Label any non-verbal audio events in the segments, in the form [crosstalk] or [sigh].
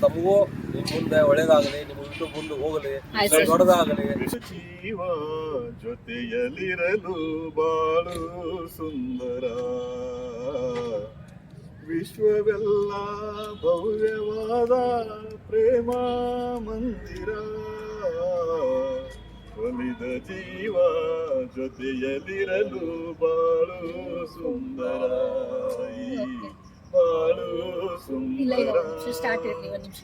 ತಮಗೂ ನಿಮ್ ಮುಂದೆ ಒಳ್ಳೇದಾಗಲಿ ನಿಮ್ ಇಟ್ಟು ಮುಂದೆ ಹೋಗಲಿ. ದೊಡ್ಡದಾಗಲಿ. ಜೀವ ಜೊತೆಯಲ್ಲಿರಲು ಬಾಳು ಸುಂದರ. ವಿಶ್ವವೆಲ್ಲ ಭವ್ಯವಾದ ಪ್ರೇಮ ಮಂದಿರ. ಒಲಿದ ಜೀವ ಜೊತೆಯಲ್ಲಿರಲು ಬಾಳು ಸುಂದರ. ಇಲ್ಲ ಇಲ್ಲ ಸ್ಟಾರ್ಟ್ ಇರಲಿ ಒಂದು ನಿಮಿಷ.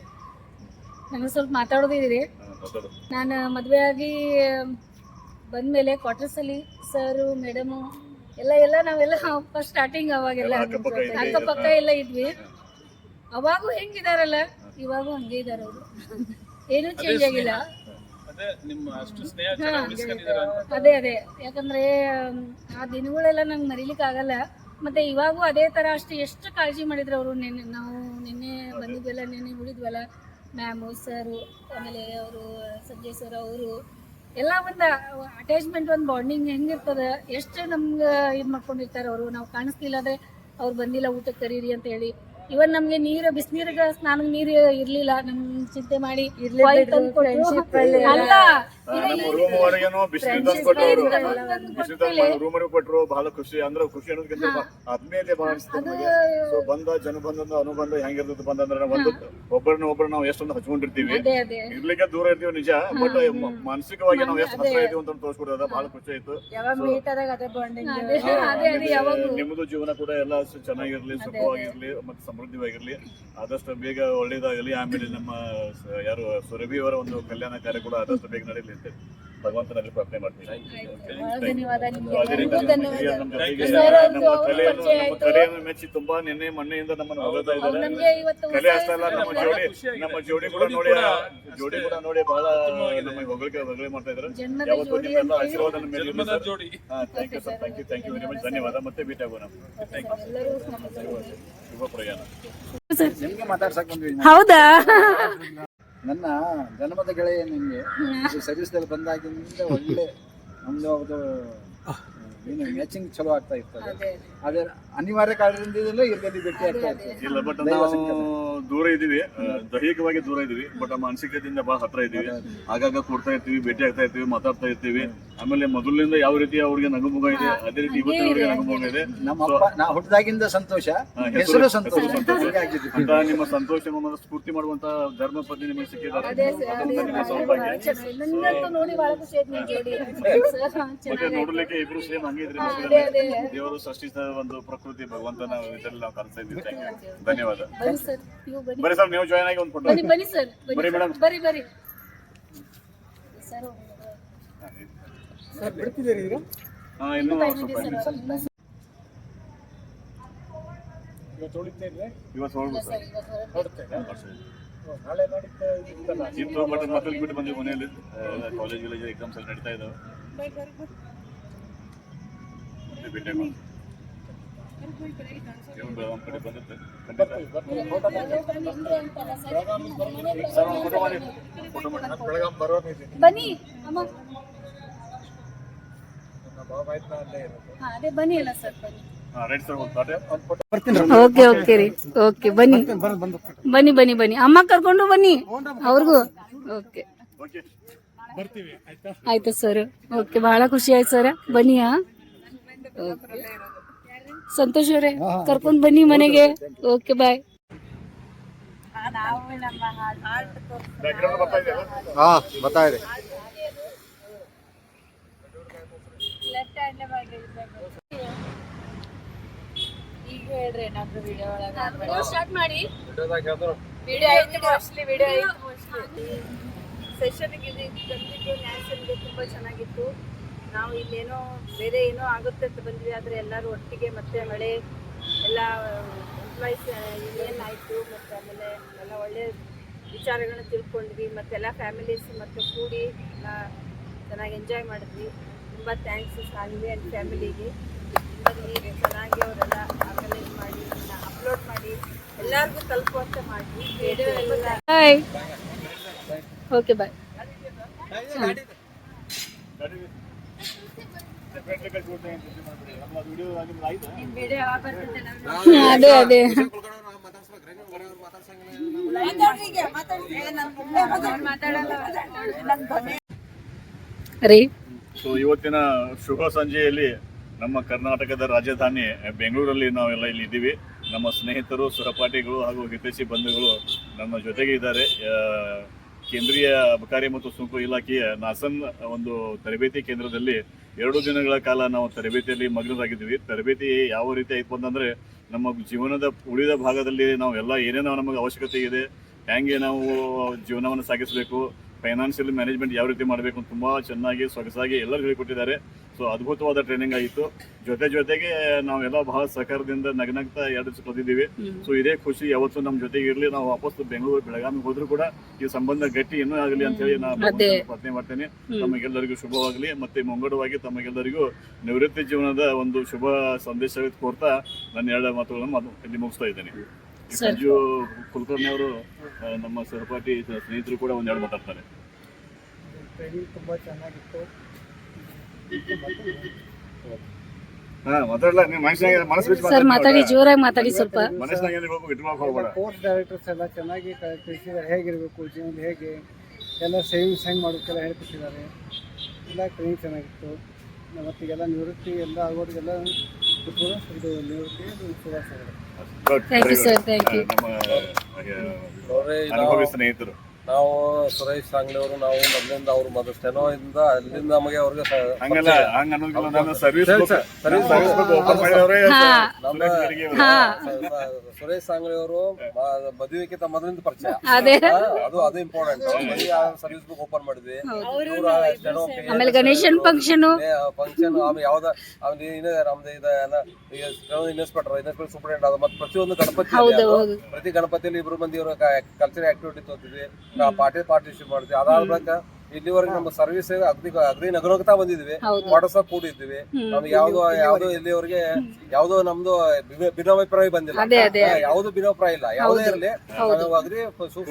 ನನಗೆ ಸ್ವಲ್ಪ ಮಾತಾಡೋದಿದೆ. ನಾನು ಮದುವೆ ಆಗಿ ಬಂದ್ಮೇಲೆ ಕ್ವಾರ್ಟರ್ಸಲ್ಲಿ ಸರು ಮೇಡಮ್ ಎಲ್ಲ ಎಲ್ಲ ನಾವೆಲ್ಲ ಫಸ್ಟ್ ಸ್ಟಾರ್ಟಿಂಗ್ ಅವಾಗೆಲ್ಲ ಅಕ್ಕಪಕ್ಕ. ಎಲ್ಲ ಇದ್ವಿ. ಅವಾಗೂ ಹೆಂಗಿದಾರಲ್ಲ? ಇವಾಗೂ ಹಂಗೆ ಇದಾರ ಅವರು. ಏನೂ ಚೇಂಜ್ ಆಗಿಲ್ಲ. ಅದೇ ಅದೇ ಯಾಕಂದ್ರೆ ಆ ದಿನಗಳೆಲ್ಲ ನಂಗೆ ಮರಿಲಿಕ್ಕೆ ಆಗಲ್ಲ ಮತ್ತೆ ಇವಾಗೂ ಅದೇ ತರ ಅಷ್ಟು ಎಷ್ಟು ಕಾಳಜಿ ಮಾಡಿದ್ರು ಅವರು? ನಿನ್ನೆ ನಾವು ನಿನ್ನೆ ಬಂದಿದ್ವಲ್ಲ ನಿನ್ನೆ ಉಳಿದ್ವಲ್ಲ? ಮ್ಯಾಮು ಸರ್ ಆಮೇಲೆ ಅವರು ಸಂಜಯ್ ಸರ್ ಅವರು ಎಲ್ಲ ಒಂದು ಅಟ್ಯಾಚ್ಮೆಂಟ್ ಒಂದು ಬಾಂಡಿಂಗ್ ಹೆಂಗಿರ್ತದ? ಎಷ್ಟು ನಮ್ಗೆ ಇದು ಮಾಡ್ಕೊಂಡಿರ್ತಾರೆ ಅವರು? ನಾವು ಕಾಣಿಸ್ತಿಲ್ಲ ಅಂದ್ರೆ ಅವ್ರು ಬಂದಿಲ್ಲ ಊಟಕ್ಕೆ ಕರೀರಿ ಅಂತ ಹೇಳಿ. ಇವನ್ ನಮ್ಗೆ ನೀರು ಬಿಸಿನೀರಿಗೆ ಸ್ನಾನಕ್ಕೆ ನೀರು ಇರ್ಲಿಲ್ಲ. ನಮ್ ಚಿಂತೆ ಮಾಡಿ. ಅಲ್ಲ ನಮ್ಮ ರೂಮ್ ಅವರಿಗೇನು ಬಿಸಿಲು ತಂದು ಕೊಟ್ಟರು ತಂದು ಬಿಸಿಲು ತಂದು ರೂಮ್ ಕೊಟ್ಟರು ಬಹಳ ಖುಷಿ. ಅಂದ್ರೆ ಖುಷಿ ಅನ್ನೋದಕ್ಕಿಂತ ಆತ್ಮೀಯತೆ ಬಹಳ ಅನಿಸ್ತದೆ ನಮಗೆ. ಸೊ ಬಂದ ಜನ ಬಂದ ಅನುಬಂಧ ಹೆಂಗಿರ್ತದೆ ಬಂದಂದ್ರೆ ಒಂದು ಒಬ್ಬರನ್ನ ಒಬ್ಬರು ನಾವು ಎಷ್ಟೊಂದು ಹಚ್ಕೊಂಡಿರ್ತೀವಿ. ಇರ್ಲಿಕ್ಕೆ ದೂರ ಇರ್ತೀವಿ ನಿಜ ಬಟ್ ಮಾನಸಿಕವಾಗಿ ನಾವು ಎಷ್ಟು ಹತ್ರ ಇದೀವಿ ಅಂತ ತೋರಿಸ್ಕೊಡೋದ ಬಹಳ ಖುಷಿ ಆಯ್ತು. ನಿಮ್ಮದು ಜೀವನ ಕೂಡ ಎಲ್ಲ ಚೆನ್ನಾಗಿರ್ಲಿ ಸುಖವಾಗಿರ್ಲಿ ಮತ್ತೆ ಸಮೃದ್ಧಿವಾಗಿರ್ಲಿ. ಆದಷ್ಟು ಬೇಗ ಒಳ್ಳೇದಾಗಲಿ. ಆಮೇಲೆ ನಮ್ಮ ಯಾರು ಸುರಭಿ ಅವರ ಒಂದು ಕಲ್ಯಾಣ ಕಾರ್ಯ ಕೂಡ ಆದಷ್ಟು ಬೇಗ ನಡೀಲಿ ಭಗವಂತನಲ್ಲಿ ಪ್ರಾರ್ಥನೆ ಕಲೆಯನ್ನು ಮೆಚ್ಚಿ ತುಂಬಾ ನಿನ್ನೆ ಮೊನ್ನೆಯಿಂದ ನಮ್ಮನ್ನು ಹೊಗಳ್ತಾ ಇದ್ದಾರೆ. ಕಲೆ ಅಷ್ಟೇ ಅಲ್ಲ ನಮ್ಮ ಜೋಡಿ ನಮ್ಮ ಜೋಡಿ ಕೂಡ ನೋಡಿ ಜೋಡಿ ಕೂಡ ನೋಡಿ ಬಹಳ. ನಮಗೆ ಹೊಗಳಿಕೆ ಹೊಗಳಿ ಮಾಡ್ತಾ ಇದ್ದಾರೆ. ಯಾವತ್ತೂ ನಿಮ್ಮೆಲ್ಲ ಆಶೀರ್ವಾದ ನಮ್ಮ ಮೇಲೆ ಇರ್ಲಿ ಜನ್ಮದ ಸರ್. ಜೋಡಿ. ಹಾ thank you sir thank you thank you very much ಧನ್ಯವಾದ. ಮತ್ತೆ ಭೇಟಿ ಆಗೋಣ ಶುಭ ಪ್ರಯಾಣ. ಹೌದಾ? ನನ್ನ ಜನ್ಮದ ಗೆಳೆಯ ನಿಮಗೆ ಸರ್ವಿಸ್ದಲ್ಲಿ ಬಂದಾಗಿಂದ ಒಳ್ಳೆ ನಮ್ದು ಅದು ಏನು ಮ್ಯಾಚಿಂಗ್ ಚಲೋ ಆಗ್ತಾ ಇರ್ತದೆ. ಅದೇ ಅದೇ. ಅನಿವಾರ್ಯ ಕಾರಣದಿಂದಲೇ ಇರ್ಗದಿ ಭೇಟಿ ಆಗ್ತಾ ಇರ್ತದೆ. ಇಲ್ಲ ಬಟ್ ನಾವು ದೂರ ಇದೀವಿ ದೈಹಿಕವಾಗಿ ದೂರ ಇದೀವಿ ಬಟ್ ಮಾನಸಿಕತೆಯಿಂದ ಬಹಳ ಹತ್ರ ಇದೀವಿ ಆಗಾಗ ಕೊಡ್ತಾ ಇರ್ತೀವಿ ಭೇಟಿ ಆಗ್ತಾ ಇರ್ತೀವಿ ಮಾತಾಡ್ತಾ ಇರ್ತೀವಿ. ಆಮೇಲೆ ಮೊದಲಿನಿಂದ ಯಾವ ರೀತಿ ಅವ್ರಿಗೆ ನಗುಮುಗ ಇದೆ ಅದೇ ರೀತಿ ಇವತ್ತು ಅವ್ರಿಗೆ ನಗುಮುಗ ಇದೆ. ನಮ್ಮ ನಾ ಹುಟ್ಟಿದಾಗಿಂದ ಸಂತೋಷ ಹೆಸರು ಸಂತೋಷ. ಸಂತೋಷ. ಅಂತ ನಿಮ್ಮ ಸಂತೋಷವನ್ನು ಸ್ಫೂರ್ತಿ ಮಾಡುವಂತ ಧರ್ಮ ಪತ್ನಿ ನಿಮಗೆ ಸಿಕ್ಕಿದ್ದಾರೆ. ನಿಮ್ಮ ಸೌಭಾಗ್ಯ. [laughs] ನೋಡ್ಲಿಕ್ಕೆ ಇಬ್ರು ಸೇಮ್ ಅದೇ ಅದೇ. ದೇವರು ಸೃಷ್ಟಿಸಿದ ಒಂದು ಪ್ರಕೃತಿ ಭಗವಂತನ ಇದರಲ್ಲಿ ನಾವು ಕಲಿಸ್ತಾ ಇದ್ದೀವಿ. Thank you. ಧನ್ಯವಾದ. ಬರಿ ಸರ್ ನೀವು ಬನ್ನಿ. ಬರೀ ಸರ್ ನೀವು ಜಾಯ್ನ್ ಆಗಿ ಒಂದು ಫೋಟೋ ಬನ್ನಿ ಬನ್ನಿ ಸರ್ ಬನ್ನಿ ಮೇಡಮ್. ಸರ್ ಹಾ ಇನ್ನು ಸ್ವಲ್ಪ ಬಂದಿದೆ ಇದೆ. ಸರ್. ಇವತ್ತು ಹೋಗ್ಬೋದು ಸರ್. ಇತ್ತು ಬಟ್ ಮಕ್ಕಳಿಗೆ ಬಿಟ್ಟು ಬಂದ್ವಿ ಮನೆಯಲ್ಲಿ. ಕಾಲೇಜ್ ಎಕ್ಸಾಮ್ಸ್ ಎಲ್ಲ ನಡೀತಾ ಇದಾವೆ. ಭೇಟಿ ಕಡೆ ಒಂದು ಬನ್ನಿ ಅದೇ ಬನ್ನಿ ಅಲ್ಲ ಸರ್ ಬನ್ನಿ. ಓಕೆ ಓಕೆ ರೀ. ಓಕೆ ಬನ್ನಿ. ಬನ್ನಿ ಬನ್ನಿ ಬನ್ನಿ. ಅಮ್ಮ ಕರ್ಕೊಂಡು ಬನ್ನಿ. ಅವ್ರಿಗೂ. ಓಕೆ. ಆಯ್ತು ಸರ್. ಓಕೆ ಬಹಳ ಖುಷಿ ಆಯ್ತು ಸರ್. ಬನ್ನಿ ಹಾ. ಓಕೆ ಸಂತೋಷ್ ಅವರೇ ಕರ್ಕೊಂಡು ಬನ್ನಿ ಮನೆಗೆ ಓಕೆ ಬಾಯ್ ನಾವು ನಮ್ಮ ಹಾರ್ಟ್ ಬ್ಯಾಕ್ಗ್ರೌಂಡ್ ಬರ್ತಾ ಇದೆಯಲ್ಲ ಹಾ ಬರ್ತಾ ಇದೆ ಲೆಫ್ಟ್ ಹ್ಯಾಂಡ್ ಈಗ ಹೇಳ್ರಿ ಏನಾದ್ರು ವಿಡಿಯೋ ಒಳಗೆ ಸ್ಟಾರ್ಟ್ ಮಾಡಿ ವಿಡಿಯೋ ಐತಿ ಮೋಸ್ಟ್ಲಿ ವಿಡಿಯೋ ಐತಿ ಮೋಸ್ಟ್ಲಿ ಸೆಷನ್ಗೆ ತಂದಿದ್ದು ನ್ಯಾಸನ್ಗೆ ತುಂಬ ಚೆನ್ನಾಗಿತ್ತು. ನಾವು ಇಲ್ಲೇನೋ ಬೇರೆ ಏನೋ ಆಗುತ್ತೆ ಅಂತ ಬಂದ್ವಿ ಆದರೆ ಎಲ್ಲರೂ ಒಟ್ಟಿಗೆ ಮತ್ತೆ ಮಳೆ ಎಲ್ಲ ಎಂಪ್ಲಾಯ್ಸ್ ಯೂನಿಯನ್ ಆಯಿತು ಮತ್ತು ಆಮೇಲೆ ಎಲ್ಲ ಒಳ್ಳೆ ವಿಚಾರಗಳನ್ನ ತಿಳ್ಕೊಂಡ್ವಿ ಮತ್ತೆಲ್ಲ ಫ್ಯಾಮಿಲೀಸ್ ಮತ್ತು ಕೂಡಿ ಎಲ್ಲ ಚೆನ್ನಾಗಿ ಎಂಜಾಯ್ ಮಾಡಿದ್ವಿ. ತುಂಬ ಥ್ಯಾಂಕ್ಸ್ ಸಾನ್ವಿ ಆ್ಯಂಡ್ ಫ್ಯಾಮಿಲಿಗೆ ತುಂಬ ಚೆನ್ನಾಗಿ ಅವರೆಲ್ಲ ಆರ್ಗನೈಸ್ ಮಾಡಿ ಅಪ್ಲೋಡ್ ಮಾಡಿ ಎಲ್ಲರಿಗೂ ತಲುಪುವಂತೆ ಮಾಡಿ. ಓಕೆ ಬಾಯ್ ಸೊ ಇವತ್ತಿನ ಶುಭ ಸಂಜೆಯಲ್ಲಿ ನಮ್ಮ ಕರ್ನಾಟಕದ ರಾಜಧಾನಿ ಬೆಂಗಳೂರಲ್ಲಿ ನಾವೆಲ್ಲ ಇಲ್ಲಿ ಇದ್ದೀವಿ. ನಮ್ಮ ಸ್ನೇಹಿತರು, ಸಹಪಾಠಿಗಳು ಹಾಗೂ ಹಿತೈಷಿ ಬಂಧುಗಳು ನಮ್ಮ ಜೊತೆಗೆ ಇದ್ದಾರೆ. ಕೇಂದ್ರೀಯ ಅಬಕಾರಿ ಮತ್ತು ಸುಂಕು ಇಲಾಖೆಯ ನಾಸನ್ ಒಂದು ತರಬೇತಿ ಕೇಂದ್ರದಲ್ಲಿ ಎರಡು ದಿನಗಳ ಕಾಲ ನಾವು ತರಬೇತಿಯಲ್ಲಿ ಮಗ್ನರಾಗಿದ್ದೀವಿ. ತರಬೇತಿ ಯಾವ ರೀತಿ ಆಯ್ತು ಅಂತಂದರೆ ನಮ್ಮ ಜೀವನದ ಉಳಿದ ಭಾಗದಲ್ಲಿ ನಾವು ಎಲ್ಲ ಏನೇನೋ ನಮಗೆ ಅವಶ್ಯಕತೆ ಇದೆ. ಹೇಗೆ ನಾವು ಜೀವನವನ್ನು ಸಾಗಿಸಬೇಕು ಫೈನಾನ್ಷಿಯಲ್ ಮ್ಯಾನೇಜ್ಮೆಂಟ್ ಯಾವ ರೀತಿ ಮಾಡಬೇಕು ಅಂತ ತುಂಬ ಚೆನ್ನಾಗಿ, ಸೊಗಸಾಗಿ ಎಲ್ಲರೂ ಹೇಳಿಕೊಟ್ಟಿದ್ದಾರೆ. ಸೊ ಅದ್ಭುತವಾದ ಟ್ರೈನಿಂಗ್ ಆಗಿತ್ತು. ಜೊತೆ ಜೊತೆಗೆ ನಾವೆಲ್ಲ ಬಹಳ ಸಹಕಾರದಿಂದ ನಗನಗ್ತಾ ಎರಡು ದಿವಸ ಕಳೆದಿದ್ದೀವಿ ಸೊ ಇದೇ ಖುಷಿ. ಯಾವತ್ತೂ ನಮ್ಮ ಜೊತೆಗೆ ಇರಲಿ. ನಾವು ವಾಪಸ್ ಬೆಂಗಳೂರು ಬೆಳಗಾವಿ ಹೋದ್ರು ಕೂಡ ಈ ಸಂಬಂಧ ಗಟ್ಟಿ ಇನ್ನೂ ಆಗಲಿ ಅಂತ ಹೇಳಿ ನಾನು. ಪ್ರಾರ್ಥನೆ ಮಾಡ್ತೇನೆ. ತಮಗೆಲ್ಲರಿಗೂ ಶುಭವಾಗಲಿ. ಮತ್ತೆ ಮುಂಗಡವಾಗಿ ತಮಗೆಲ್ಲರಿಗೂ ನಿವೃತ್ತಿ ಜೀವನದ ಒಂದು ಶುಭ ಸಂದೇಶ ಕೊಡ್ತಾ ನನ್ನ ಎರಡು ಮಾತುಗಳನ್ನು ಮಾತು- ಇಲ್ಲಿ ಮುಗಿಸ್ತಾ ಇದ್ದೇನೆ. ಸಂಜು ಕುಲಕರ್ಣಿ ಅವರು ನಮ್ಮ ಸಹಪಾಠಿ ಸ್ನೇಹಿತರು ಕೂಡ ಒಂದೆರಡು ಮಾತಾಡ್ತಾರೆ. ಟ್ರೈನಿಂಗ್ ತುಂಬ ಚೆನ್ನಾಗಿತ್ತು. ಸರ್ ಮಾತಾಡಿ. ಜೋರಾಗಿ ಮಾತಾಡಿ ಸ್ವಲ್ಪ. ಕೋರ್ಸ್ ಡೈರೆಕ್ಟರ್ಸ್ ಎಲ್ಲ ಚೆನ್ನಾಗಿ ಕ- ಹೇಗಿರಬೇಕು ಜೀವನ ಹೇಗೆ ಎಲ್ಲ ಸೇವಿಂಗ್ಸ್ ಹೆಂಗೆ ಮಾಡೋಕ್ಕೆಲ್ಲ ಹೇಳ್ಕೊಟ್ಟಿದ್ದಾರೆ. ಎಲ್ಲ ಟ್ರೈನಿಂಗ್ ಚೆನ್ನಾಗಿತ್ತು. ಮತ್ತೀಗೆಲ್ಲ ನಿವೃತ್ತಿ ಎಲ್ಲ ಆಗೋರಿಗೆಲ್ಲ ಕೂಡ ಇದು ನಿವೃತ್ತಿ ಶುಭಾಶಯಗಳು. ನಮ್ಮ ಆ, ನೋಡ್ರಿ ಅನುಭವಿ ನಾವು ಸ್ನೇಹಿತರು. ನಾವು ಸುರೇಶ್ ಸಾಂಗ್ಲಿ ಅವರು ನಾವು ಮೊದಲಿಂದ ಅವ್ರು ಮೊದಲು ಸ್ಟೆನೋ ಇಂದ ಅಲ್ಲಿಂದ ನಮಗೆ ಅವ್ರಿಗೆ ಹಂಗಲ್ಲ ಹಂಗ ಅನ್ನೋದಿಲ್ಲ. ನಾನು ಸರ್ವಿಸ್. ಸರ್ವಿಸ್ ಓಪನ್ ಮಾಡಿದವ್ರೆ ಹಾ. ನಮ್ಮ ಸುರೇಶ್ ಬೆಳಗ್ಗೆ ಅವರು. ಹಾ. ಸ- ಸ- ಸುರೇಶ್ ಸಾಂಗ್ಲಿ ಅವರು ಮದುವೆಗಿಂತ ಮೊದಲಿಂದ ಪರಿಚಯ. ಅದೇ. ಅದು ಅದು ಇಂಪಾರ್ಟೆಂಟ್ ಮದುವೆ ಸರ್ವಿಸ್ ಬುಕ್ ಓಪನ್ ಮಾಡಿದ್ವಿ. ಆಮೇಲೆ ಗಣೇಶನ್ ಫಂಕ್ಷನ್ ಫಂಕ್ಷನ್ ಆಮೇಲೆ ಯಾವ್ದ ಆಮೇಲೆ ಇನ್ನೇ ನಮ್ದು ಇದು ಎಲ್ಲ. ಇನ್ಸ್ಪೆಕ್ಟರ್ ಇನ್ಸ್ಪೆಕ್ಟರ್ ಸೂಪರಿಂಟ್ ಅದು ಮತ್ತೆ ಪ್ರತಿಯೊಂದು ಗಣಪತಿ ಪ್ರತಿ ಗಣಪತಿಯಲ್ಲಿ ಇಬ್ರು ಮಂದಿ ಇವರು ಕಲ್ಚರ್ ಆಕ್ಟಿವಿಟಿ ತೋತಿದ್ವಿ. ನಾವು ಪಾರ್ಟಿ ಪಾರ್ಟಿಸಿಪೇಟ್ ಮಾಡ್ತೀವಿ ಅದಾದ ಬಳಿಕ ಇಲ್ಲಿವರೆಗೆ ನಮ್ಮ ಸರ್ವಿಸ್ ಅಗ್ನಿ ಅಗ್ನಿ ನಗರೋಗ್ತಾ ಬಂದಿದ್ವಿ. ವಾಟರ್ ಕೂಡಿದ್ವಿ. ನಮ್ಗೆ ಯಾವ್ದು ಯಾವ್ದು ಇಲ್ಲಿವರೆಗೆ ಯಾವ್ದು ನಮ್ದು ಭಿನ್ನ- ಭಿನ್ನಾಭಿಪ್ರಾಯ ಬಂದಿಲ್ಲ. ಅದೇ, ಅದೇ. ಹಾ, ಯಾವ್ದು ಭಿನ್ನಾಭಿಪ್ರಾಯ ಇಲ್ಲ. ಯಾವುದೇ ಇರಲಿ. ಅಗ್ನಿ ನಾವು ಅಗ್ದಿ ಸೂಕ್ಷ್ಮ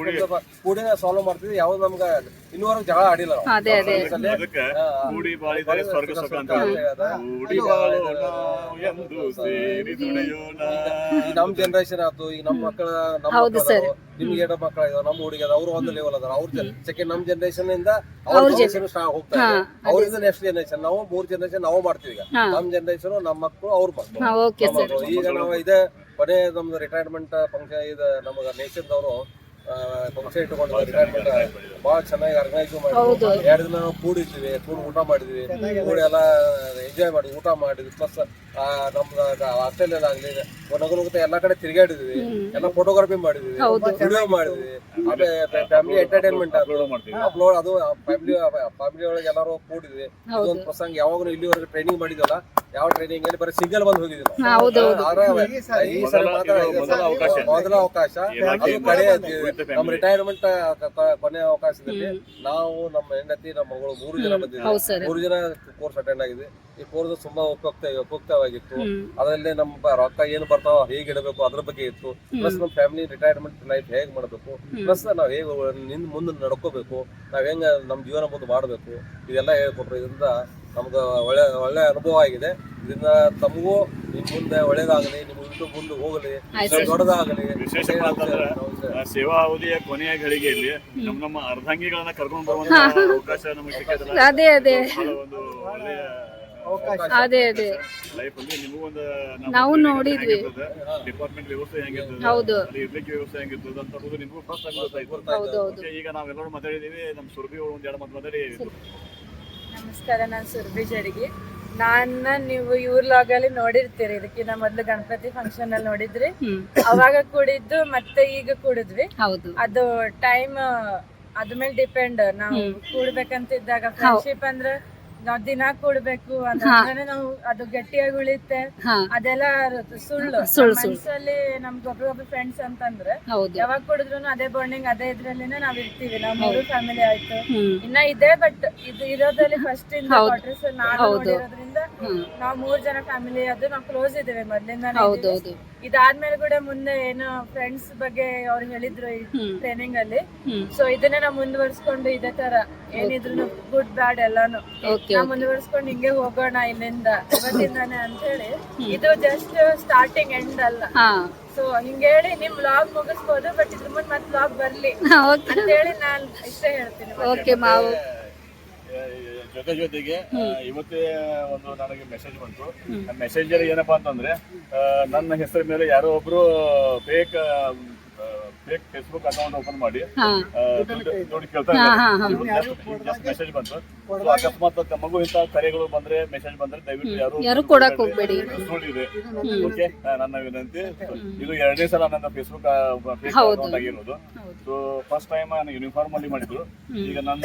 ಕೂಡಿ ಸಾಲ್ವ್ ಮಾಡ್ತಿದ್ವಿ. ಯಾವ್ದು ನಮ್ಗೆ ಇನ್ನೂವರೆಗೆ ಜಗಳ ಆಡಿಲ್ಲ ನಾವು ಅದೇ ಅದೇ. ಸರ್ವಿಸಲ್ಲಿ, ಅದಕ್ಕೆ ಹಾ, ಕೂಡಿ ಬಾಳಿದರೆ ಸ್ವರ್ಗ ಸುಖ ಅಂತ. ಹಾ. ಕೂಡಿ ಬಾಳೋಣ ಎಂದು ಸೇರಿ. ದುಡಿಯೋಣ. ಈಗ ನಮ್ ಜನರೇಷನ್ ಆಯ್ತು ಈಗ ನಮ್ಮ ಮಕ್ಕಳ ನಮ್ಮ ಹೌದು ಮಕ್ಕಳು sir. ಅದಾವು, ನಿಮ್ಗೆ ಎರಡು ಮಕ್ಕಳ ಇದಾವ ನಮ್ಮ ಹುಡುಗಿ ಅವ್ರು ಒಂದು ಲೆವೆಲ್ ಅದಾರ. ಅವ್ರ ಸೆಕೆಂಡ್ ನಮ್ ಜನರೇಷನ್ ಇಂದ ಅವ್ರ ಅವ್ರ ಜನರೇಷನ್ ಹೋಗ್ತಾ ಹಾ, ಇದೆ. ಅವರಿಂದ ನೆಕ್ಸ್ಟ್ ಜನರೇಷನ್ ನಾವು ಮೂರ್ ಜನರೇಷನ್ ನಾವು ಮಾಡ್ತೀವಿ ಈಗ. ಹಾ. ನಮ್ ಜನರೇಷನ್ ನಮ್ಮ ಮಕ್ಕಳು ಅವ್ರ ಮಕ್ಕಳು. Okay sir. ಈಗ ನಾವು ಇದೇ ಕೊನೆ ನಮ್ದು ರಿಟೈರ್ಮೆಂಟ್ ಫಂಕ್ಷನ್ ಇದು ನಮಗೆ ನೇಷನ್ ಅವರು ಫಂಕ್ಷನ್ ಇಟ್ಕೊಂಡು ರಿಟೈರ್ಮೆಂಟ್ ಬಹಳ ಚೆನ್ನಾಗಿ ಆರ್ಗನೈಸ್. ಮಾಡಿದ್ವಿ. ಎರಡು ದಿನ ಕೂಡಿದ್ವಿ ಕೂಡಿ ಊಟ ಮಾಡಿದ್ವಿ. ಕೂಡಿ ಎಲ್ಲ ಎಂಜಾಯ್ ಮಾಡಿದ್ವಿ ಊಟ ಮಾಡಿದ್ವಿ. ಪ್ಲಸ್ ನಮ್ದು ಆಸ್ಟ್ರೇಲಿಯಾ ಆಗ್ಲಿ ನಗುನುಗುತ್ತ ಎಲ್ಲಾ ಕಡೆ ತಿರುಗಾಡಿದ್ವಿ ಎಲ್ಲ ಫೋಟೋಗ್ರಫಿ ಮಾಡಿದ್ವಿ ವಿಡಿಯೋ ಮಾಡಿದ್ವಿ ಆಮೇಲೆ ಫ್ಯಾಮಿಲಿ ಎಂಟರ್ಟೈನ್ಮೆಂಟ್ ಅಪ್ಲೋಡ್ ಮಾಡ್ತೀವಿ. ಅಪ್ಲೋಡ್ ಅದು ಫ್ಯಾಮಿಲಿ ಫ್ಯಾಮಿಲಿ ಒಳಗೆ ಎಲ್ಲರೂ ಕೂಡಿದ್ವಿ. ಇದೊಂದು ಪ್ರಸಂಗ. ಯಾವಾಗಲೂ ಇಲ್ಲಿವರೆಗೆ ಟ್ರೈನಿಂಗ್ ಮಾಡಿದ್ವಲ್ಲ ಯಾವ ಟ್ರೈನಿಂಗ್ ಅಲ್ಲಿ ಬರೀ ಸಿಂಗಲ್ ಬಂದು ಹೋಗಿದ್ವಿ ಹೌದು, ಹೌದು. ಈ ಸರಿ ಮಾತ್ರ ಮೊದಲ- ಅವಕಾಶ. ಮೊದಲ ಅವಕಾಶ. ಅದು ಕಡೆ ನಮ್ಮ ರಿಟೈರ್ಮೆಂಟ್ ಕೊನೆ ಅವಕಾಶದಲ್ಲಿ ನಾವು ನಮ್ಮ ಹೆಂಡತಿ ನಮ್ಮ ಮಗಳು ಮೂರು ಜನ ಬಂದಿದ್ವಿ ಮೂರು ಜನ ಕೋರ್ಸ್ ಅಟೆಂಡ್ ಆಗಿದೆ ಈ ಕೋರ್ಸ್ ತುಂಬಾ ಉಪಯುಕ್ತ ಉಪಯುಕ್ತವಾಗಿತ್ತು. ಅದರಲ್ಲಿ ನಮ್ಮ ರೊಕ್ಕ ಏನು ಬರ್ತಾವ ಹೇಗೆ ಇಡಬೇಕು ಅದ್ರ ಬಗ್ಗೆ ಇತ್ತು. ಪ್ಲಸ್ ನಮ್ಮ ಫ್ಯಾಮಿಲಿ ರಿಟೈರ್ಮೆಂಟ್ ಲೈಫ್ ಹೇಗೆ ಮಾಡಬೇಕು. ಪ್ಲಸ್ ನಾವು ಹೇಗೆ ನಿಂದ ಮುಂದೆ ನಡ್ಕೋಬೇಕು. ನಾವ್ ಹೆಂಗ ನಮ್ಮ ಜೀವನ ಮುಂದೆ ಮಾಡಬೇಕು. ಇದೆಲ್ಲ ಹೇಳ್ಕೊಟ್ರು. ಇದರಿಂದ ನಮ್ಗೆ ಒಳ್ಳೆ ಒಳ್ಳೆ ಅನುಭವ ಆಗಿದೆ. ಇದರಿಂದ ತಮಗೂ ನಿಮ್ ಮುಂದೆ ಒಳ್ಳೇದಾಗಲಿ ನಿಮ್ ಮುಂದೆ ಮುಂದೆ ಹೋಗಲಿ. ದೊಡ್ಡದಾಗಲಿ. ವಿಶೇಷ ಸೇವಾ ಅವಧಿಯ ಕೊನೆಯ ಘಳಿಗೆಯಲ್ಲಿ ನಮ್ಮ ನಮ್ಮ ಅರ್ಧಾಂಗಿಗಳನ್ನ ಕರ್ಕೊಂಡು ಬರುವಂತ ಅವಕಾಶ ನಮಗೆ ಸಿಕ್ಕಿದ್ರೆ ಅದೇ ಅದೇ. ಒಂದು ಒಳ್ಳೆಯ ಅದೇ ಅದೇ. ಲೈಫ್ ಅಲ್ಲಿ ನಿಮಗೂ ಒಂದು ನಾವು ನೋಡಿದ್ವಿ. ಡಿಪಾರ್ಟ್ಮೆಂಟ್ ವ್ಯವಸ್ಥೆ ಹೆಂಗಿರ್ತದೆ ಹೌದು. ಅಲ್ಲಿ ಇರ್ಲಿಕ್ಕೆ ವ್ಯವಸ್ಥೆ ಹೆಂಗಿರ್ತದೆ ಅಂತ ಅನ್ನೋದು ನಿಮಗೂ ಫಸ್ಟ್ ಆಗಿ ಗೊತ್ತಾಯ್ತು. ಹೌದು ಹೌದು ಈಗ ನಾವೆಲ್ಲರೂ ಮಾತಾಡಿದೀವಿ ನಮ್ಮ ಸುರಭಿ ಅವರು ಒಂದ್ ಎರಡು ಮಾತು ಮಾತಾಡಿ. ನಮಸ್ಕಾರ ನಾನು ಸುರ್ಬಿ ಜಡಿಗೆ ನನ್ನ ನೀವು ಇವ್ರ ಲಾಗಲ್ಲಿ ನೋಡಿರ್ತೀರಿ. ಇದಕ್ಕಿಂತ ಮೊದ್ಲು ಗಣಪತಿ ಫಂಕ್ಷನ್ ಅಲ್ಲಿ ನೋಡಿದ್ರಿ. ಅವಾಗ ಕೂಡಿದ್ದು ಮತ್ತೆ ಈಗ ಕೂಡಿದ್ವಿ. ಹೌದು. ಅದು ಟೈಮ್ ಅದ್ಮೇಲೆ ಡಿಪೆಂಡ್ ನಾವು ಕೂಡ್ಬೇಕಂತಿದ್ದಾಗ ಫ್ರೆಂಡ್ಶಿಪ್ ಅಂದ್ರೆ ನಾವ್ ದಿನ ಕೂಡ್ಬೇಕು ಅಂದ್ರೆ ನಾವು ಅದು ಗಟ್ಟಿಯಾಗಿ ಉಳಿತೆ ಅದೆಲ್ಲ ಸುಳ್ಳು. ಮನ್ಸಲ್ಲಿ ನಮ್ಗೆ ಒಬ್ರೊಬ್ರು ಫ್ರೆಂಡ್ಸ್ ಅಂತಂದ್ರೆ ಯಾವಾಗ ಕುಡಿದ್ರು ಅದೇ ಬಾಂಡಿಂಗ್ ಅದೇ ಇದ್ರಲ್ಲಿನೇ ನಾವ್ ಇರ್ತೀವಿ. ನಾವ್ ಮೂರು ಫ್ಯಾಮಿಲಿ ಆಯ್ತು. ಇನ್ನ ಇದೆ ಬಟ್ ಇದು ಇರೋದ್ರಲ್ಲಿ ಫಸ್ಟ್ ಇಂದ. ಕ್ವಾರ್ಟರ್ಸ್ ನಾನು. ನೋಡಿರೋದ್ರಿಂದ ನಾವ್ ಮೂರ್ ಜನ ಫ್ಯಾಮಿಲಿ ಅದು ನಾವು ಕ್ಲೋಸ್ ಇದ್ದೇವೆ. ಮೊದ್ಲಿಂದ ಇದಾದ್ಮೇಲೆ ಕೂಡ ಮುಂದೆ ಏನೋ ಫ್ರೆಂಡ್ಸ್ ಬಗ್ಗೆ ಅವ್ರು ಹೇಳಿದ್ರು ಈ ಟ್ರೈನಿಂಗ್ ಅಲ್ಲಿ. ಸೊ ಇದನ್ನೇ ನಾವು ಮುಂದುವರ್ಸ್ಕೊಂಡು ಇದೇ ತರ ಏನಿದ್ರು ಗುಡ್ ಬ್ಯಾಡ್ ಎಲ್ಲಾನು. ನಾವು ಮುಂದುವರ್ಸ್ಕೊಂಡು ಹಿಂಗೆ ಹೋಗೋಣ ಇಲ್ಲಿಂದ ಇವತ್ತಿಂದಾನೆ ಅಂತ ಹೇಳಿ ಇದು ಜಸ್ಟ್ ಸ್ಟಾರ್ಟಿಂಗ್ ಎಂಡ್ ಅಲ್ಲ. ಹಾ. ಸೊ ಹಿಂಗೇಳಿ ನಿಮ್ ಬ್ಲಾಗ್ ಮುಗಿಸ್ಬೋದು ಬಟ್ ಇದ್ರ ಮುಂದೆ ಮತ್ತೆ ಬ್ಲಾಗ್ ಬರ್ಲಿ. ಅಂತ ಹೇಳಿ ನಾನು ಇಷ್ಟೇ ಹೇಳ್ತೀನಿ. ಓಕೆ ಮಾವು. ಜೊತೆ ಜೊತೆಗೆ ಇವತ್ತೇ ಒಂದು ನನಗೆ ಮೆಸೇಜ್ ಬಂತು. ಮೆಸೇಜ್ ಏನಪ್ಪಾ ಅಂತಂದ್ರೆ ನನ್ನ ಹೆಸರ ಮೇಲೆ ಯಾರೋ ಒಬ್ರು fake fake Facebook account open ಮಾಡಿ ನೋಡಿ ಕೇಳ್ತಾ. ಮೆಸೇಜ್ ಬಂತು. ಅಕಸ್ಮಾತ್ ಮಗು ಇಂತ ಕರೆಗಳು ಬಂದ್ರೆ ಮೆಸೇಜ್ ಬಂದ್ರೆ ದಯವಿಟ್ಟು ಯಾರು ಯಾರು ಕೊಡಕ್ ಹೋಗ್ಬೇಡಿ. ಸುಳ್ಳು ಇದೆ ಓಕೆ ನನ್ನ ವಿನಂತಿ. ಇದು ಎರಡನೇ ಸಲ ನನ್ನ ಫೇಸ್ಬುಕ್ ಫೇಕ್. ಅಕೌಂಟ್ ಆಗಿರೋದು. ಸೊ ಫಸ್ಟ್ ಟೈಮ್ ನಾನು ಯೂನಿಫಾರ್ಮ್ ಅಲ್ಲಿ ಮಾಡಿದ್ರು. ಈಗ ನನ್ನ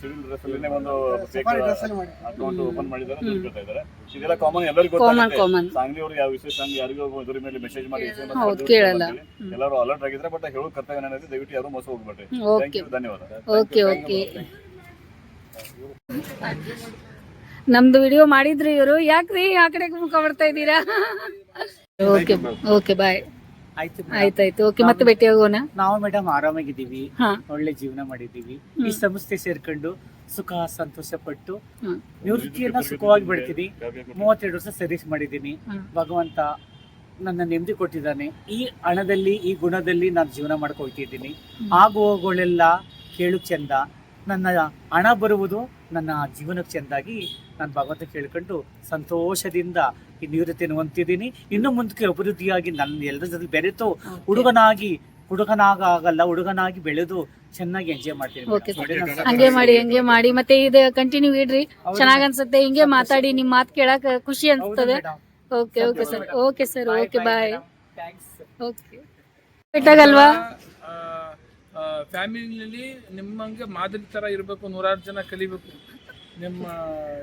ಸಿವಿಲ್ ಡ್ರೆಸ್ ಅಲ್ಲಿ ಒಂದು ಫೇಕ್ ಅಕೌಂಟ್ ಓಪನ್ ಮಾಡಿದ್ದಾರೆ ಕೇಳ್ತಾ ಇದ್ದಾರೆ. ಇದೆಲ್ಲ ಕಾಮನ್ ಎಲ್ಲರಿಗೂ ಕಾಮನ್ ಗೊತ್ತಾಗುತ್ತೆ. ಕಾಮನ್ ಸಾಂಗ್ಲಿ ಅವ್ರಿಗೆ ಯಾವ ವಿಶೇಷ ಸಾಂಗ್ಲಿ ಯಾರಿಗೂ ಇದ್ರ ಮೇಲೆ ಮೆಸೇಜ್ ಮಾಡಿ. ಎಲ್ಲರೂ ಅಲರ್ಟ್ ಆಗಿದ್ರೆ ಬಟ್ ಹೇಳೋ ಕರ್ತವ್ಯ ದಯವಿಟ್ಟು ಯಾರು ಮೋಸ ಹೋಗ್ಬೇಡ್ರಿ. ಓಕೆ ಥ್ಯಾಂಕ್ ಯು ಧನ್ಯವಾದ. ಓಕೆ ಓಕೆ ನಮ್ದು ವಿಡಿಯೋ ಮಾಡಿದ್ರಿ ಇವರು. ಯಾಕ್ರಿ ಆ ಕಡೆ ಮುಖ ಬರ್ತಾ ಇದ್ದೀರಾ? ಓಕೆ ಓಕೆ ಬಾಯ್ ಆಯ್ತು ಆಯ್ತಾಯ್ತು ಓಕೆ ಮತ್ತೆ ಭೇಟಿ ಆಗೋಣ? ನಾವು ಮೇಡಮ್ ಆರಾಮಾಗಿದ್ದೀವಿ. ಒಳ್ಳೆ ಜೀವನ ಮಾಡಿದ್ದೀವಿ. ಈ ಸಂಸ್ಥೆ ಸೇರ್ಕೊಂಡು ಸುಖ ಸಂತೋಷ ಪಟ್ಟು. ನಿವೃತ್ತಿಯನ್ನ ಸುಖವಾಗಿ ಬಿಡ್ತೀನಿ ಮೂವತ್ತೆರಡು ವರ್ಷ ಸರ್ವಿಸ್ ಮಾಡಿದ್ದೀನಿ. ಭಗವಂತ ನನ್ನ ನೆಮ್ಮದಿ ಕೊಟ್ಟಿದ್ದಾನೆ. ಈ ಹಣದಲ್ಲಿ ಈ ಗುಣದಲ್ಲಿ ನಾನು ಜೀವನ ಮಾಡ್ಕೊಳ್ತಿದ್ದೀನಿ ಆಗುವಗಳೆಲ್ಲ ಕೇಳು ಚೆಂದ. ನನ್ನ ಹಣ ಬರುವುದು ನನ್ನ ಜೀವನಕ್ಕೆ ಚೆಂದಾಗಿ ನಾನು ಭಗವಂತ ಕೇಳ್ಕೊಂಡು ಸಂತೋಷದಿಂದ ಈ ನಿವೃತ್ತಿಯನ್ನು ಹೊಂದಿದ್ದೀನಿ ಇನ್ನು ಮುಂದಕ್ಕೆ ಅಭಿವೃದ್ಧಿಯಾಗಿ ನನ್ನ ಎಲ್ಲರ ಜೊತೆ ಬೆರೆತು ಹುಡುಗನಾಗಿ ಹುಡುಗನಾಗ ಆಗಲ್ಲ ಹುಡುಗನಾಗಿ ಬೆಳೆದು ಚೆನ್ನಾಗಿ ಎಂಜಾಯ್ ಮಾಡ್ತೀನಿ ಹಂಗೆ ಮಾಡಿ ಹಂಗೆ ಮಾಡಿ. ಮತ್ತೆ ಇದು ಕಂಟಿನ್ಯೂ ಇಡ್ರಿ. ಚೆನ್ನಾಗ್ ಅನ್ಸುತ್ತೆ ಹಿಂಗೆ ಮಾತಾಡಿ ನಿಮ್ ಮಾತು ಕೇಳಕ್ ಖುಷಿ ಅನ್ಸ್ತದೆ. Okay okay sir. Okay sir okay bye. Okay. ಬಿಟ್ಟಾಗಲ್ವಾ ಫ್ಯಾಮಿಲಿಯಲ್ಲಿ ನಿಮ್ಮಂಗೆ ಮಾದರಿ ತರ ಇರಬೇಕು ನೂರಾರು ಜನ ಕಲಿಬೇಕು. ನಿಮ್ಮ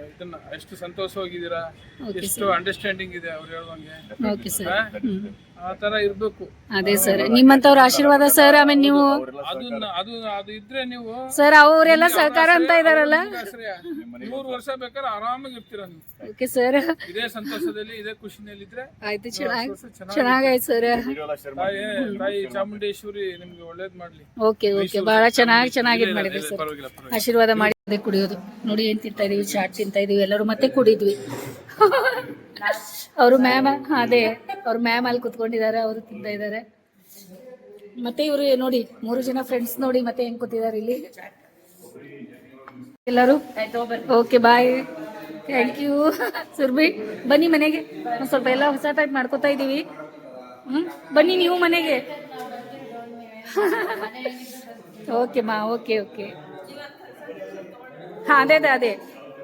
ಇದನ್ನ ಎಷ್ಟು ಸಂತೋಷವಾಗಿದ್ದೀರಾ? ಎಷ್ಟು ಅಂಡರ್ಸ್ಟ್ಯಾಂಡಿಂಗ್ ಇದೆ ಅವ್ರು ಹೇಳುವಂಗೆ. Okay sir. ಆ ತರ ಇರ್ಬೇಕು. ಅದೇ ಸರ್. ನಿಮ್ಮಂತವ್ರ ಆಶೀರ್ವಾದ ಸರ್ ಆಮೇಲೆ ನೀವು ಅದನ್ನ ಅದು ಅದು ಇದ್ರೆ ನೀವು ಸರ್ ಅವರೆಲ್ಲ ಸಹಕಾರ ಅಂತ ಇದಾರಲ್ಲ. ನೂರು ವರ್ಷ ಬೇಕಾದ್ರೆ ಆರಾಮಾಗಿ ಇರ್ತೀರ ನೀವು? Okay sir. ಇದೇ ಸಂತೋಷದಲ್ಲಿ ಇದೇ ಖುಷಿನಲ್ಲಿ ಇದ್ರೆ ಆಯ್ತು ಚೆನ್ನಾಗಿ ಚೆನ್ನಾಗಾಯ್ತು ಸರ್. ತಾಯಿ ಚಾಮುಂಡೇಶ್ವರಿ ನಿಮ್ಗೆ ಒಳ್ಳೇದ್ ಮಾಡ್ಲಿ. Okay okay. ಬಹಳ ಚೆನ್ನಾಗಿ ಚೆನ್ನಾಗಿ ಮಾಡಿದ್ರಿ ಸರ್. ಆಶೀರ್ವಾದ ಮಾಡಿ ಕುಡಿಯೋದು. ನೋಡಿ ಏನ್ ತಿಂತಾ ಇದೀವಿ ಚಾಟ್ ತಿಂತಾ ಇದೀವಿ ಎಲ್ಲರೂ ಮತ್ತೆ ಕುಡಿದ್ವಿ. ಅವರು ಮ್ಯಾಮ್ ಅದೇ. ಅವ್ರು ಮ್ಯಾಮ್ ಅಲ್ಲಿ ಕುತ್ಕೊಂಡಿದ್ದಾರೆ, ಅವರು ತಿಂತಾ ಇದ್ದಾರೆ. ಮತ್ತೆ ಇವರು ನೋಡಿ, ಮೂರು ಜನ ಫ್ರೆಂಡ್ಸ್ ನೋಡಿ ಮತ್ತೆ ಹೆಂಗ್ ಕೂತಿದ್ದಾರೆ ಇಲ್ಲಿ. ಎಲ್ಲರೂ? Okay bye thank you Surbhi ಬನ್ನಿ ಮನೆಗೆ. ಸ್ವಲ್ಪ ಎಲ್ಲ ಹೊಸ ಟೈಪ್ ಮಾಡ್ಕೋತಾ ಇದೀವಿ. ಹ್ಮ್? ಬನ್ನಿ ನೀವು ಮನೆಗೆ. ಓಕೆ ಮಾ ಓಕೆ ಓಕೆ ಹಾ, ಅದೇ ಅದೇ ಅದೇ.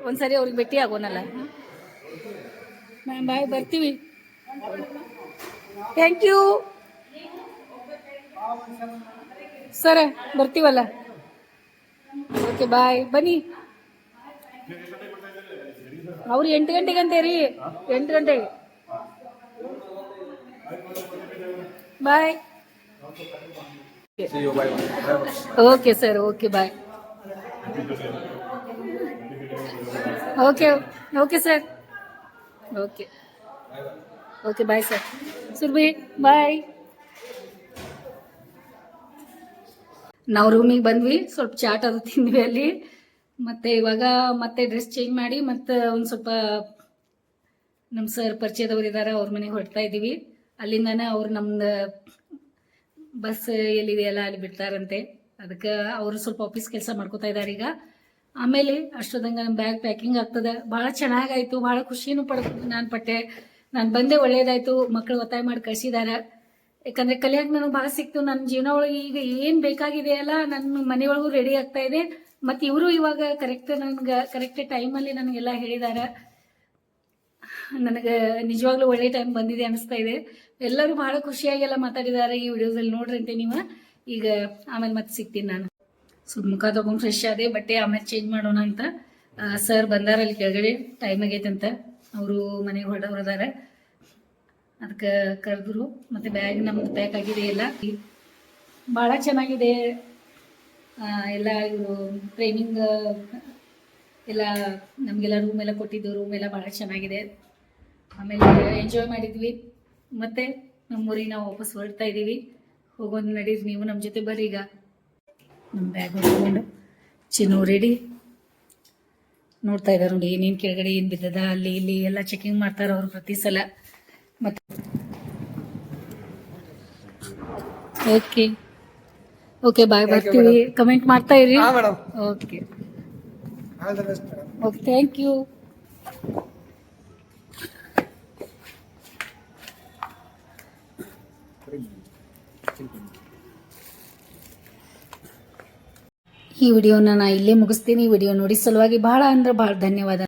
ಒಂದ್ಸರಿ ಅವ್ರಿಗೆ ಭೇಟಿ ಆಗೋನಲ್ಲ. ಮ್ಯಾಮ್ ಬಾಯ್ ಬರ್ತೀವಿ. ಥ್ಯಾಂಕ್ ಯು ಸರ, ಬರ್ತೀವಲ್ಲ? ಓಕೆ ಬಾಯ್ ಬನ್ನಿ. ಅವ್ರು ಎಂಟು ಗಂಟೆಗೆ ಅಂತೀರಿ ಎಂಟು ಗಂಟೆಗೆ. Bye okay sir okay bye okay okay sir okay. Okay bye sir Surbhi bye ನಾವು ರೂಮಿಗೆ ಬಂದ್ವಿ, ಸ್ವಲ್ಪ ಚಾಟ್ ಅದು ತಿಂದ್ವಿ ಅಲ್ಲಿ. ಮತ್ತೆ ಇವಾಗ ಮತ್ತೆ ಡ್ರೆಸ್ ಚೇಂಜ್ ಮಾಡಿ, ಮತ್ತೆ ಒಂದು ಸ್ವಲ್ಪ ನಮ್ಮ ಸರ್ ಪರಿಚಯದವ್ರು ಇದ್ದಾರೆ ಅವ್ರ ಮನೆಗೆ ಹೊರಡ್ತಾ ಇದ್ದೀವಿ ಅಲ್ಲಿಂದಾನೆ ಅವ್ರು ನಮ್ದು ಬಸ್ ಎಲ್ಲಿದೆಯಲ್ಲ ಅಲ್ಲಿ ಬಿಡ್ತಾರಂತೆ. ಅದಕ್ಕೆ ಅವರು ಸ್ವಲ್ಪ ಆಫೀಸ್ ಕೆಲಸ ಮಾಡ್ಕೋತಾ ಇದ್ದಾರೆ ಈಗ. ಆಮೇಲೆ ಅಷ್ಟೊಂದಂಗೆ ನಮ್ಮ ಬ್ಯಾಗ್ ಪ್ಯಾಕಿಂಗ್ ಆಗ್ತದೆ. ಭಾಳ ಚೆನ್ನಾಗಾಯ್ತು, ಭಾಳ ಖುಷಿನೂ ಪಡ್ ನಾನು ಪಟ್ಟೆ. ನಾನು ಬಂದೆ ಒಳ್ಳೇದಾಯ್ತು ಮಕ್ಕಳು ಒತ್ತಾಯ ಮಾಡಿ ಕಳಿಸಿದ್ದಾರೆ ಯಾಕಂದ್ರೆ ಕಲಿಯಕ್ಕೆ ನನಗೆ ಭಾಳ ಸಿಕ್ತು. ನನ್ನ ಜೀವನ ಒಳಗೆ ಈಗ ಏನು ಬೇಕಾಗಿದೆಯಲ್ಲ ನನ್ನ ಮನೆಯೊಳಗೂ ರೆಡಿ ಆಗ್ತಾ ಇದೆ. ಮತ್ತು ಇವರು ಇವಾಗ ಕರೆಕ್ಟ್ ನನಗೆ ಕರೆಕ್ಟ್ ಟೈಮಲ್ಲಿ ನನಗೆಲ್ಲ ಹೇಳಿದ್ದಾರೆ ನನಗೆ ನಿಜವಾಗ್ಲೂ ಒಳ್ಳೆ ಟೈಮ್ ಬಂದಿದೆ ಅನಿಸ್ತಾ ಇದೆ. ಎಲ್ಲರೂ ಬಹಳ ಖುಷಿಯಾಗೆಲ್ಲ ಮಾತಾಡಿದ್ದಾರೆ ಈ ವಿಡಿಯೋದಲ್ಲಿ ನೋಡ್ರಿ ಅಂತ ನೀವು. ಈಗ ಆಮೇಲೆ ಮತ್ತೆ ಸಿಗ್ತೀನಿ ನಾನು. ಸೊ ಮುಖ ತಗೊಂಡು ಫ್ರೆಶ್ ಆದೆ, ಬಟ್ಟೆ ಆಮೇಲೆ ಚೇಂಜ್ ಮಾಡೋಣ ಅಂತ ಸರ್ ಬಂದಾರ ಅಲ್ಲಿ ಕೆಳಗಡೆ ಟೈಮ್ ಆಗೈತೆ ಅಂತ. ಅವರು ಮನೆಗೆ ಹೊರಡವ್ರದಾರ ಅದಕ್ಕೆ ಕರೆದ್ರು, ಮತ್ತೆ ಬ್ಯಾಗ್ ನಮ್ದು ಪ್ಯಾಕ್ ಆಗಿದೆ ಎಲ್ಲ. ಭಾಳ ಚೆನ್ನಾಗಿದೆ. ಎಲ್ಲ ಇವರು ಟ್ರೈನಿಂಗ್ ಎಲ್ಲ ನಮಗೆಲ್ಲ ರೂಮ್ ಎಲ್ಲ ಕೊಟ್ಟಿದ್ದು ರೂಮ್ ಎಲ್ಲ ಭಾಳ ಚೆನ್ನಾಗಿದೆ. ಆಮೇಲೆ ಎಂಜಾಯ್ ಮಾಡಿದ್ವಿ. ಮತ್ತೆ ನಮ್ಮೂರಿಗೆ ನಾವು ವಾಪಸ್ ಹೊರಡ್ತಾ ಇದ್ದೀವಿ ಹೋಗೋದು ನಡೀರಿ, ನೀವು ನಮ್ಮ ಜೊತೆ ಬರ್ರಿ ಈಗ. ನಮ್ಮ ಬ್ಯಾಗ್ ಹೊತ್ಕೊಂಡು ಚಿನ್ನು ರೆಡಿ ನೋಡ್ತಾ ಇದ್ದಾರೆ ನೋಡಿ ಏನೇನು ಕೆಳಗಡೆ ಏನು ಬಿದ್ದದ ಅಲ್ಲಿ ಇಲ್ಲಿ ಎಲ್ಲ ಚೆಕಿಂಗ್ ಮಾಡ್ತಾರೆ ಅವರು ಪ್ರತಿ ಸಲ. ಮತ್ತು ಓಕೆ ಓಕೆ ಬಾಯ್ ಬರ್ತೀವಿ. ಕಮೆಂಟ್ ಮಾಡ್ತಾ ಇರಿ. ಓಕೆ ಓಕೆ ಥ್ಯಾಂಕ್ ಯು ಈ ವಿಡಿಯೋನ ನಾ ಇಲ್ಲೇ ಮುಗಿಸ್ತೀನಿ. ವಿಡಿಯೋ ನೋಡಿ ಸಲುವಾಗಿ ಬಹಳ ಅಂದ್ರೆ ಬಹಳ ಧನ್ಯವಾದ.